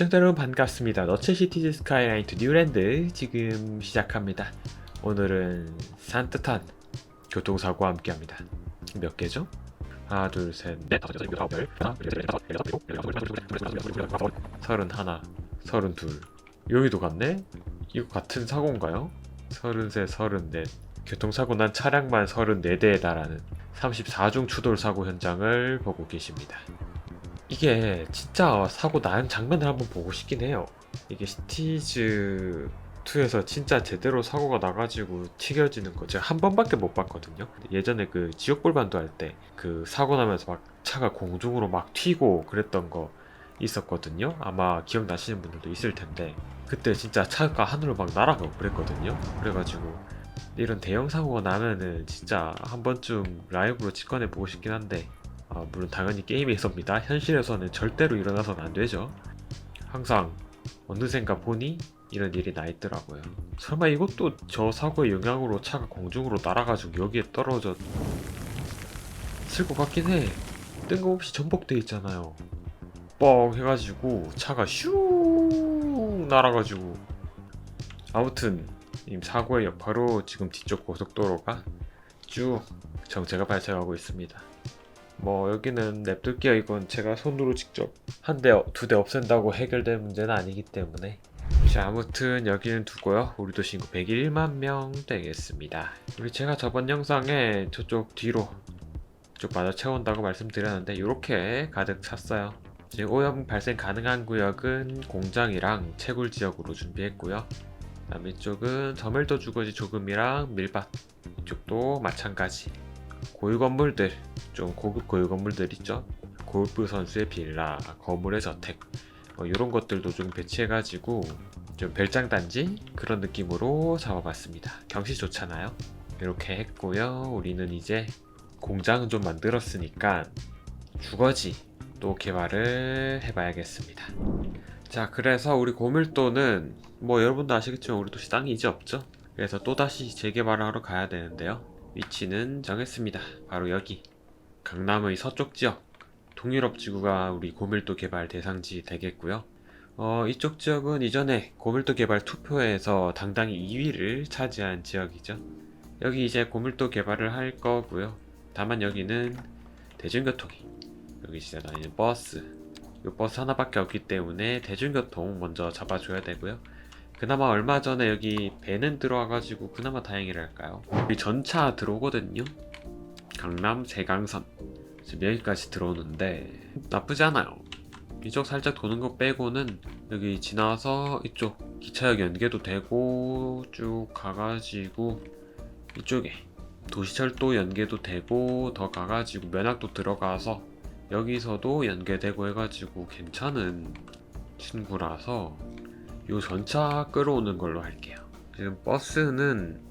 시청자 여러분 반갑습니다. 너츠시티즈 스카이라인 투 뉴랜드 지금 시작합니다. 오늘은 산뜻한 교통사고와 함께합니다. 몇 개죠? 하나, 둘, 셋, 넷, 다섯, 여섯, 일곱, 아홉, 열, 하나, 둘, 셋, 넷, 서른 하나, 서른 둘. 여기도 갔네? 이거 같은 사고인가요? 서른셋, 서른 넷. 교통사고 난 차량만 34대에 달하는 34중 추돌 사고 현장을 보고 계십니다. 이게 진짜 사고 난 장면을 한번 보고 싶긴 해요. 이게 시티즈 2에서 진짜 제대로 사고가 나가지고 튀겨지는 거 제가 한 번밖에 못 봤거든요. 예전에 그 지옥불반도 할 때 그 사고 나면서 막 차가 공중으로 막 튀고 그랬던 거 있었거든요. 아마 기억나시는 분들도 있을 텐데 그때 진짜 차가 하늘로 막 날아가고 그랬거든요. 그래가지고 이런 대형 사고가 나면은 진짜 한 번쯤 라이브로 직관해 보고 싶긴 한데 아, 물론 당연히 게임에서입니다. 현실에서는 절대로 일어나서는 안 되죠. 항상 어느샌가 보니 이런 일이 나 있더라고요. 설마 이것도 저 사고의 영향으로 차가 공중으로 날아가지고 여기에 떨어져 쓸것 같긴 해. 뜬금없이 전복돼 있잖아요. 뻥 해가지고 차가 슝 날아가지고 아무튼 이 사고의 여파로 지금 뒤쪽 고속도로가 쭉 정체가 발생하고 있습니다. 뭐 여기는 냅둘게요. 이건 제가 손으로 직접 한 대, 두 대 없앤다고 해결될 문제는 아니기 때문에. 자, 아무튼 여기는 두고요. 우리 도시 인구 101만 명 되겠습니다. 우리 제가 저번 영상에 저쪽 뒤로 쪽 바다 채운다고 말씀드렸는데 이렇게 가득 찼어요. 지금 오염 발생 가능한 구역은 공장이랑 채굴 지역으로 준비했고요. 그다음 이쪽은 저밀도 주거지 조금이랑 밀밭 이쪽도 마찬가지. 고유 건물들 좀 고급 고유 건물들 있죠. 골프 선수의 빌라, 거물의 저택 뭐 이런 것들도 좀 배치해가지고 좀 별장 단지 그런 느낌으로 잡아봤습니다. 경치 좋잖아요. 이렇게 했고요. 우리는 이제 공장은 좀 만들었으니까 주거지 또 개발을 해봐야겠습니다. 자, 그래서 우리 고밀도는 뭐 여러분도 아시겠지만 우리 도시 땅이 이제 없죠. 그래서 또다시 재개발을 하러 가야 되는데요. 위치는 정했습니다. 바로 여기 강남의 서쪽 지역 동유럽 지구가 우리 고밀도 개발 대상지 되겠고요. 어, 이쪽 지역은 이전에 고밀도 개발 투표에서 당당히 2위를 차지한 지역이죠. 여기 이제 고밀도 개발을 할 거고요. 다만 여기는 대중교통이 여기 진짜 다니는 버스 이 버스 하나밖에 없기 때문에 대중교통 먼저 잡아줘야 되고요. 그나마 얼마 전에 여기 배는 들어와가지고 그나마 다행이랄까요. 여기 전차 들어오거든요. 강남 세강선 지금 여기까지 들어오는데 나쁘지 않아요. 이쪽 살짝 도는 거 빼고는 여기 지나서 이쪽 기차역 연계도 되고 쭉 가가지고 이쪽에 도시철도 연계도 되고 더 가가지고 면학도 들어가서 여기서도 연계되고 해가지고 괜찮은 친구라서 요 전차 끌어오는 걸로 할게요. 지금 버스는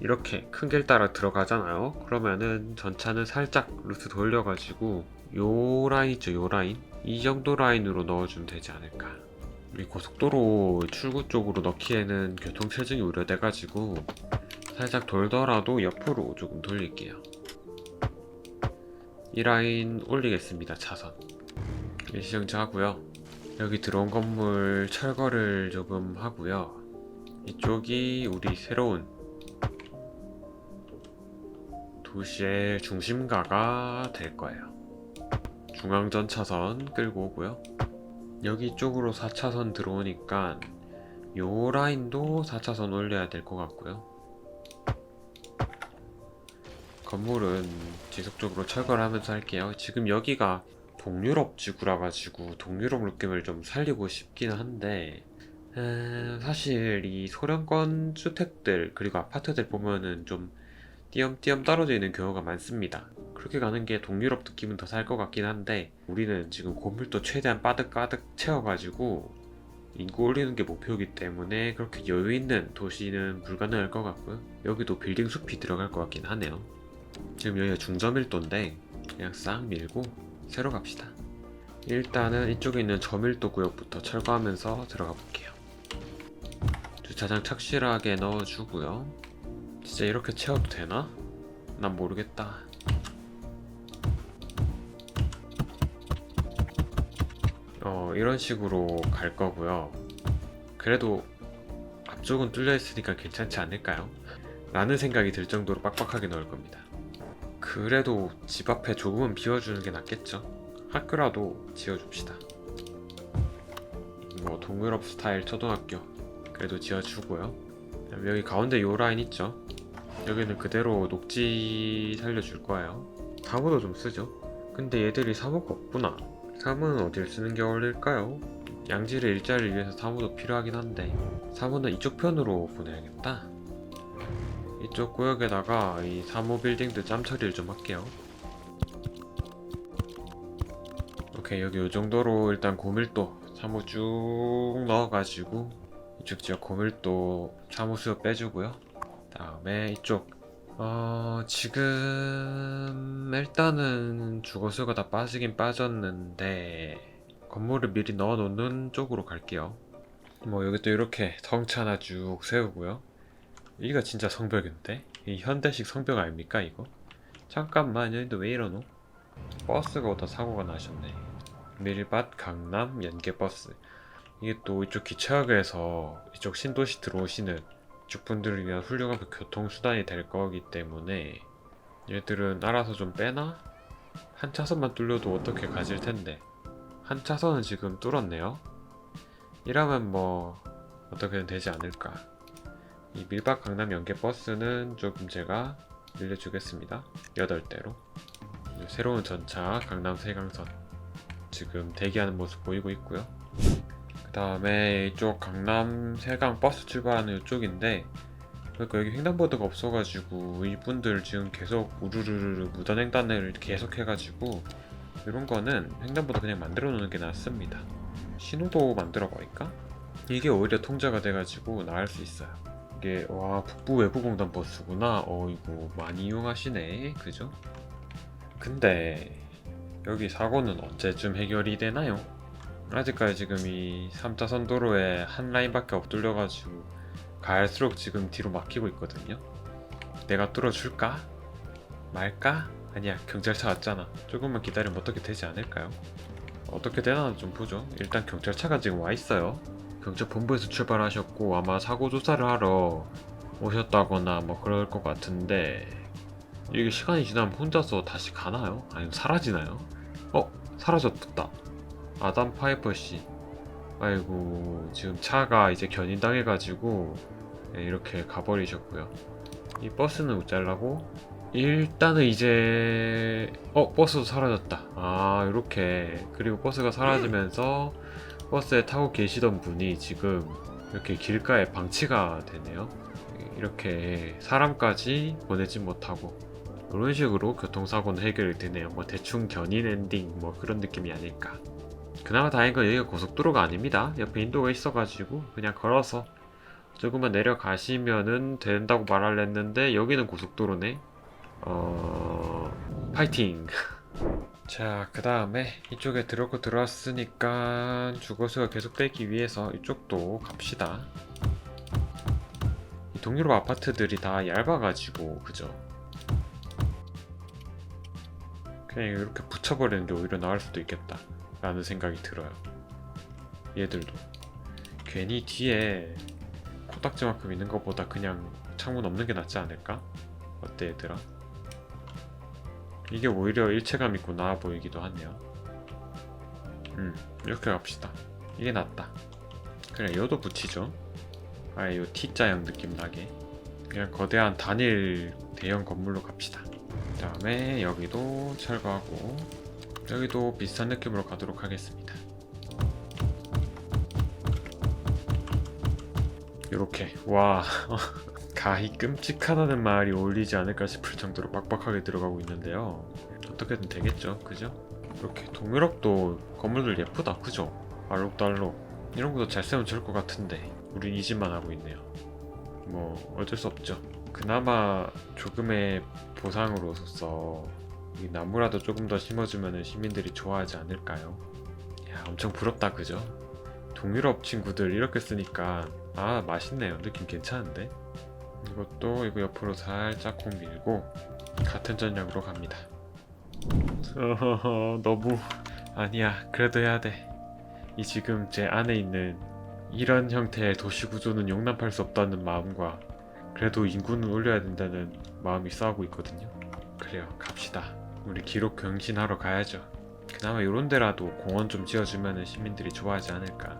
이렇게 큰 길 따라 들어가잖아요. 그러면은 전차는 살짝 루트 돌려가지고 요 라인 있죠, 요 라인? 이 정도 라인으로 넣어주면 되지 않을까. 이 고속도로 출구 쪽으로 넣기에는 교통 체증이 우려돼가지고 살짝 돌더라도 옆으로 조금 돌릴게요. 이 라인 올리겠습니다, 차선. 일시정지 하고요. 여기 들어온 건물 철거를 조금 하고요. 이쪽이 우리 새로운 도시의 중심가가 될 거예요. 중앙전 차선 끌고 오고요. 여기 쪽으로 4차선 들어오니까 요 라인도 4차선 올려야 될 것 같고요. 건물은 지속적으로 철거를 하면서 할게요. 지금 여기가 동유럽 지구라 가지고 동유럽 느낌을 좀 살리고 싶긴 한데 에, 사실 이 소련권 주택들 그리고 아파트들 보면은 좀 띄엄띄엄 떨어져 있는 경우가 많습니다. 그렇게 가는 게 동유럽 느낌은 더 살 것 같긴 한데 우리는 지금 건물도 최대한 빠득빠득 채워가지고 인구 올리는 게 목표이기 때문에 그렇게 여유 있는 도시는 불가능할 것 같고요. 여기도 빌딩 숲이 들어갈 것 같긴 하네요. 지금 여기가 중저밀도인데 그냥 싹 밀고 새로 갑시다. 일단은 이쪽에 있는 저밀도 구역부터 철거하면서 들어가 볼게요. 주차장 착실하게 넣어주고요. 진짜 이렇게 채워도 되나? 난 모르겠다. 어, 뭐 이런 식으로 갈 거고요. 그래도 앞쪽은 뚫려 있으니까 괜찮지 않을까요? 라는 생각이 들 정도로 빡빡하게 넣을 겁니다. 그래도 집 앞에 조금은 비워주는 게 낫겠죠? 학교라도 지어줍시다. 뭐 동유럽 스타일 초등학교 그래도 지어주고요. 여기 가운데 요 라인 있죠? 여기는 그대로 녹지 살려줄 거예요. 사무도 좀 쓰죠. 근데 얘들이 사무가 없구나. 사무는 어딜 쓰는 게 어울릴까요? 양질의 일자리를 위해서 사무도 필요하긴 한데 사무는 이쪽 편으로 보내야겠다. 이쪽 구역에다가 이 사무 빌딩들 짬 처리를 좀 할게요. 오케이 여기 요 정도로 일단 고밀도 사무 쭉 넣어가지고 이쪽 지역 고밀도 사무 수요 빼주고요. 다음에 이쪽 어 지금 일단은 주거 수요가 다 빠지긴 빠졌는데 건물을 미리 넣어 놓는 쪽으로 갈게요. 뭐 여기 또 이렇게 성차 하나 쭉 세우고요. 여기가 진짜 성벽인데? 이 현대식 성벽 아닙니까 이거? 잠깐만 여기도 왜 이러노? 버스가 오다 사고가 나셨네. 밀밭 강남 연계버스 이게 또 이쪽 기차역에서 이쪽 신도시 들어오시는 이쪽 분들을 위한 훌륭한 그 교통수단이 될 거기 때문에 얘들은 알아서 좀 빼나? 한 차선만 뚫려도 어떻게 가질 텐데. 한 차선은 지금 뚫었네요. 이러면 뭐 어떻게든 되지 않을까. 이 밀박 강남 연계 버스는 조금 제가 늘려주겠습니다. 8대로. 새로운 전차 강남 세강선. 지금 대기하는 모습 보이고 있고요. 그 다음에 이쪽 강남 세강 버스 출발하는 이쪽인데 그러니까 여기 횡단보도가 없어가지고 이분들 지금 계속 우르르르 무단 횡단을 계속 해가지고 이런 거는 횡단보도 그냥 만들어 놓는 게 낫습니다. 신호도 만들어 버릴까? 이게 오히려 통제가 돼가지고 나을 수 있어요. 이게 와 북부 외부공단 버스구나. 어이구 많이 이용하시네. 그죠? 근데 여기 사고는 언제쯤 해결이 되나요? 아직까지 지금 이 3차선 도로에 한 라인밖에 못 뚫려가지고 갈수록 지금 뒤로 막히고 있거든요. 내가 뚫어줄까? 말까? 아니야 경찰차 왔잖아. 조금만 기다리면 어떻게 되지 않을까요? 어떻게 되나 좀 보죠. 일단 경찰차가 지금 와 있어요. 경찰 본부에서 출발하셨고 아마 사고 조사를 하러 오셨다거나 뭐 그럴 것 같은데 이게 시간이 지나면 혼자서 다시 가나요? 아니면 사라지나요? 어? 사라졌다. 아담 파이퍼 씨. 아이고 지금 차가 이제 견인당해가지고 네, 이렇게 가버리셨고요. 이 버스는 못 잘라고 일단은 이제 어 버스도 사라졌다. 아 이렇게 그리고 버스가 사라지면서 버스에 타고 계시던 분이 지금 이렇게 길가에 방치가 되네요. 이렇게 사람까지 보내지 못하고 이런 식으로 교통사고는 해결이 되네요. 뭐 대충 견인 엔딩 뭐 그런 느낌이 아닐까. 그나마 다행인 건 여기가 고속도로가 아닙니다. 옆에 인도가 있어가지고 그냥 걸어서 조금만 내려가시면은 된다고 말하려 했는데 여기는 고속도로네. 어... 파이팅! 자, 그 다음에 이쪽에 들어오고 들어왔으니까 주거수가 계속되기 위해서 이쪽도 갑시다. 이 동유럽 아파트들이 다 얇아가지고, 그죠? 그냥 이렇게 붙여버리는 게 오히려 나을 수도 있겠다. 라는 생각이 들어요. 얘들도. 괜히 뒤에 코딱지만큼 있는 것보다 그냥 창문 없는 게 낫지 않을까? 어때 얘들아? 이게 오히려 일체감 있고 나아 보이기도 하네요. 음, 이렇게 갑시다. 이게 낫다. 그래, 요도 붙이죠. 아예 요 T자형 느낌 나게. 그냥 거대한 단일 대형 건물로 갑시다. 그 다음에 여기도 철거하고 여기도 비슷한 느낌으로 가도록 하겠습니다. 요렇게 와 가히 끔찍하다는 말이 어울리지 않을까 싶을 정도로 빡빡하게 들어가고 있는데요. 어떻게든 되겠죠, 그죠? 이렇게 동유럽도 건물들 예쁘다, 그죠? 알록달록 이런 것도 잘 세우면 좋을 것 같은데 우린 이 집만 하고 있네요. 뭐 어쩔 수 없죠. 그나마 조금의 보상으로서 이 나무라도 조금 더 심어주면 시민들이 좋아하지 않을까요? 야 엄청 부럽다 그죠? 동유럽 친구들 이렇게 쓰니까 아 맛있네요 느낌 괜찮은데? 이것도 이거 옆으로 살짝 콩 밀고 같은 전략으로 갑니다 어허허 너무 아니야 그래도 해야 돼 이 지금 제 안에 있는 이런 형태의 도시 구조는 용납할 수 없다는 마음과 그래도 인구는 올려야 된다는 마음이 싸우고 있거든요. 그래요, 갑시다. 우리 기록 경신하러 가야죠. 그나마 이런 데라도 공원 좀 지어주면 시민들이 좋아하지 않을까.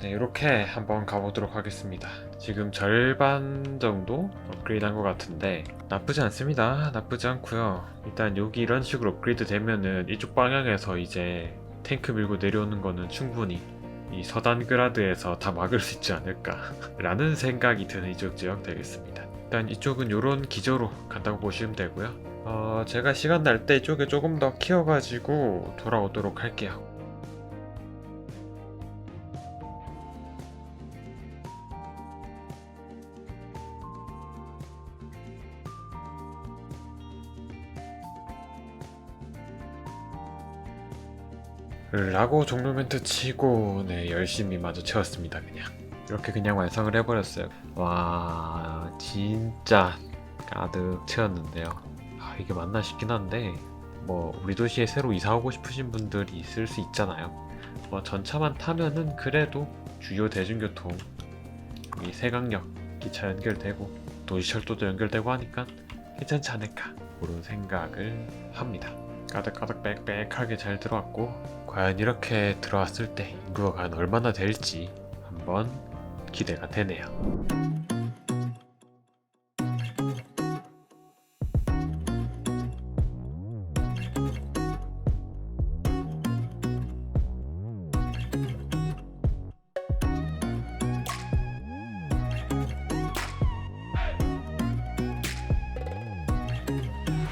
네, 이렇게 한번 가보도록 하겠습니다. 지금 절반 정도 업그레이드 한 것 같은데 나쁘지 않습니다. 나쁘지 않고요. 일단 여기 이런 식으로 업그레이드 되면은 이쪽 방향에서 이제 탱크 밀고 내려오는 거는 충분히 이 서단 그라드에서 다 막을 수 있지 않을까 라는 생각이 드는 이쪽 지역 되겠습니다. 일단 이쪽은 이런 기조로 간다고 보시면 되고요. 어, 제가 시간 날 때 이쪽에 조금 더 키워가지고 돌아오도록 할게요. 라고 종료 멘트 치고 네 열심히 마저 채웠습니다 그냥. 이렇게 그냥 완성을 해버렸어요. 와 진짜 가득 채웠는데요. 아 이게 맞나 싶긴 한데 뭐 우리 도시에 새로 이사 오고 싶으신 분들이 있을 수 있잖아요 뭐 전차만 타면은 그래도 주요 대중교통 이 세강역 기차 연결되고 도시철도도 연결되고 하니까 괜찮지 않을까 그런 생각을 합니다 가득가득 빽빽하게 잘 들어왔고 과연 이렇게 들어왔을 때 인구가 과연 얼마나 될지 한번 기대가 되네요.